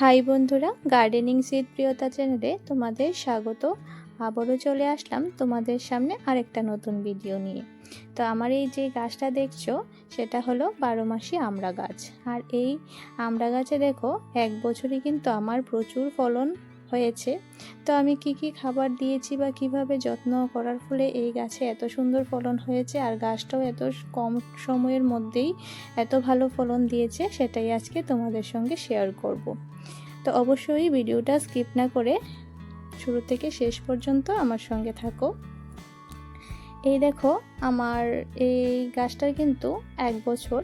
High বন্ধুরা gardening seat প্রিয়তা চ্যানেলে তোমাদের স্বাগত। আবারও চলে আসলাম তোমাদের সামনে আরেকটা নতুন ভিডিও নিয়ে। তো আমার এই যে গাছটা দেখছ, সেটা হলো বারো মাসি আমড়া গাছ আর এই আমড়া গাছে দেখো, এক বছরই কিন্তু আমার প্রচুর ফলন হয়েছে। তো আমি কি কি খাবার দিয়েছি বা কীভাবে যত্ন করার ফলে এই গাছে এত সুন্দর ফলন হয়েছে আর গাছটাও এত কম সময়ের মধ্যেই এত ভালো ফলন দিয়েছে সেটাই আজকে তোমাদের সঙ্গে শেয়ার করব। তো অবশ্যই ভিডিওটা স্কিপ না করে শুরু থেকে শেষ পর্যন্ত আমার সঙ্গে থাকো। এই দেখো আমার এই গাছটার কিন্তু এক বছর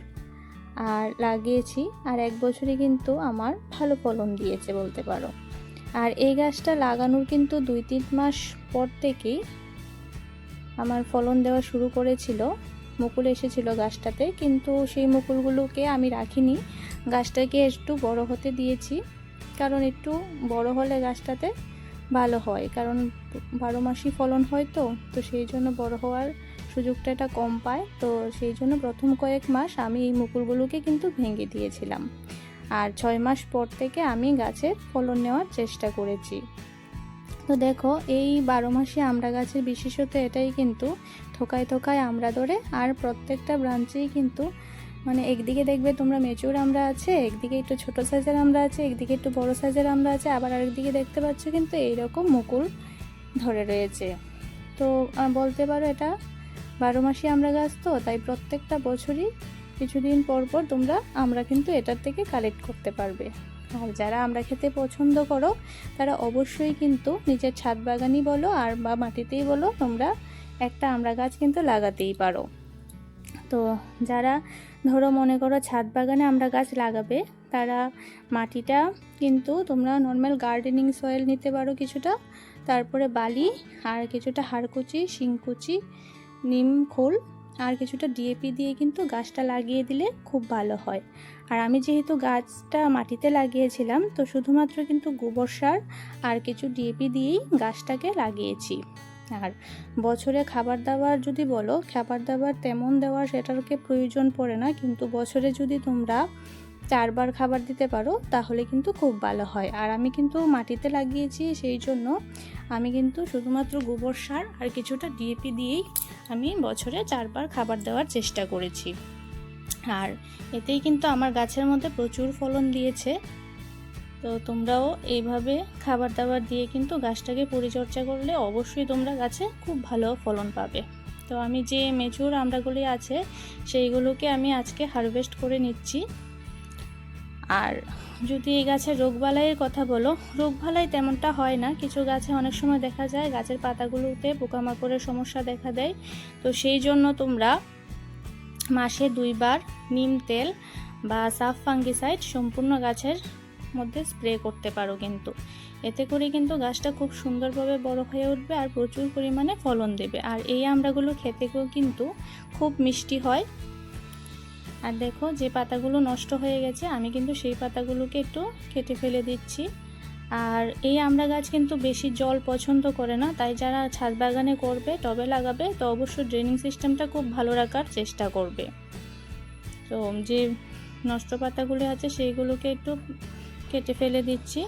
আর লাগিয়েছি আর এক বছরই কিন্তু আমার ভালো ফলন দিয়েছে বলতে পারো। আর এই গাছটা লাগানোর কিন্তু দুই তিন মাস পর থেকেই আমার ফলন দেওয়া শুরু করেছিল। মুকুল এসেছিল গাছটাতে, কিন্তু সেই মুকুলগুলোকে আমি রাখিনি। গাছটাকে একটু বড় হতে দিয়েছি, কারণ একটু বড় হলে গাছটাতে ভালো হয়, কারণ বারো মাসই ফলন হয় তো তো সেই জন্য বড় হওয়ার সুযোগটা এটা কম পায়। তো সেই জন্য প্রথম কয়েক মাস আমি এই মুকুলগুলোকে কিন্তু ভেঙে দিয়েছিলাম। আর ছয় মাস পর থেকে আমি গাছের ফলন নেওয়ার চেষ্টা করেছি। তো দেখো, এই বারো মাসে আমড়া গাছের বিশেষত এটাই কিন্তু, থোকায় থোকায় আমড়া ধরে আর প্রত্যেকটা ব্রাঞ্চেই কিন্তু মানে একদিকে দেখবে তোমরা মেচুর আমরা আছে, একদিকে একটু ছোট সাইজের আমরা আছে, একদিকে একটু বড় সাইজের আমরা আছে, আবার আরেকদিকে দেখতে পাচ্ছ কিন্তু এইরকম মুকুল ধরে রয়েছে। তো বলতে পারো এটা, বারো মাসে আমরা গাছ তো, তাই প্রত্যেকটা বছরই কিছুদিন পর পর তোমরা আমরা কিন্তু এটার থেকে কালেক্ট করতে পারবে। আর যারা আমরা খেতে পছন্দ করো, তারা অবশ্যই কিন্তু নিজের ছাদ বাগানই বলো আর বা মাটিতেই বলো, তোমরা একটা আমরা গাছ কিন্তু লাগাতেই পারো। তো যারা ধরো মনে করো ছাদ বাগানে আমরা গাছ লাগাবে, তারা মাটিটা কিন্তু তোমরা নর্মাল গার্ডেনিং সয়েল নিতে পারো কিছুটা, তারপরে বালি আর কিছুটা হাড়কুচি, শিংকুচি, নিম, খোল আর কিছুটা ডিএপি দিয়ে কিন্তু গাছটা লাগিয়ে দিলে খুব ভালো হয়। আর আমি যেহেতু গাছটা মাটিতে লাগিয়েছিলাম, তো শুধুমাত্র কিন্তু গোবর সার আর কিছু ডিএপি দিয়েই গাছটাকে লাগিয়েছি। আর বছরে খাবার দাবার যদি বলো, খাবার দাবার তেমন দেওয়ার সেটারকে প্রয়োজন পড়ে না, কিন্তু বছরে যদি তোমরা চারবার খাবার দিতে পারো, তাহলে কিন্তু খুব ভালো হয়। আর আমি কিন্তু মাটিতে লাগিয়েছি, সেই জন্য আমি কিন্তু শুধুমাত্র গোবর সার আর কিছুটা ডিএপি দিয়েই আমি বছরে চারবার খাবার দেওয়ার চেষ্টা করেছি। আর এতেই কিন্তু আমার গাছের মধ্যে প্রচুর ফলন দিয়েছে। তো তোমরাও এইভাবে খাবার দাবার দিয়ে কিন্তু গাছটাকে পরিচর্যা করলে অবশ্যই তোমরা গাছে খুব ভালো ফলন পাবে। তো আমি যে মেচুর আমড়াগুলি আছে, সেইগুলোকে আমি আজকে হারভেস্ট করে নিচ্ছি। আর যদি এই গাছের রোগবালাইয়ের কথা বলো রোগবালাই তেমনটা হয় না। কিছু গাছে অনেক সময় দেখা যায় গাছের পাতাগুলোতে পোকামাকড়ের সমস্যা দেখা দেয়। তো সেই জন্য তোমরা মাসে দুইবার নিম তেল বা সাফ ফাঙ্গিসাইড সম্পূর্ণ গাছের মধ্যে স্প্রে করতে পারো কিন্তু। এতে করে কিন্তু গাছটা খুব সুন্দরভাবে বড় হয়ে উঠবে আর প্রচুর পরিমাণে ফলন দেবে। আর এই আমড়াগুলো খেতেও কিন্তু খুব মিষ্টি হয়। আর দেখো যে পাতাগুলো নষ্ট হয়ে গেছে, আমি কিন্তু সেই পাতাগুলোকে একটু কেটে ফেলে দিচ্ছি। আর এই আমড়া গাছ কিন্তু বেশি জল পছন্দ করে না, তাই যারা ছাদ বাগানে করবে, টবে লাগাবে, তো অবশ্যই ড্রেনিং সিস্টেমটা খুব ভালো রাখার চেষ্টা করবে। তো যে নষ্ট পাতাগুলো আছে, সেইগুলোকে একটু কেটে ফেলে দিচ্ছি।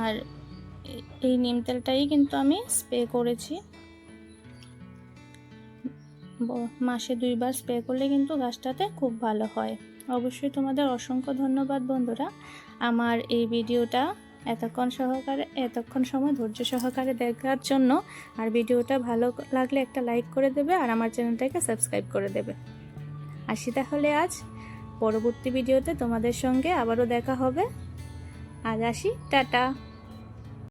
আর এই নিম তেলটাই কিন্তু আমি স্প্রে করেছি। মাসে দুইবার স্প্রে করলে কিন্তু গাছটাতে খুব ভালো হয়। অবশ্যই তোমাদের অসংখ্য ধন্যবাদ বন্ধুরা। আমার এই ভিডিওটা এতক্ষণ সহকারে, এতক্ষণ সময় ধৈর্য সহকারে দেখার জন্য আর ভিডিওটা ভালো লাগলে একটা লাইক করে দেবে আর আমার চ্যানেলটাকে সাবস্ক্রাইব করে দেবে। আসি তাহলে আজ পরবর্তী ভিডিওতে তোমাদের সঙ্গে আবারও দেখা হবে। আজ আসি, টাটা।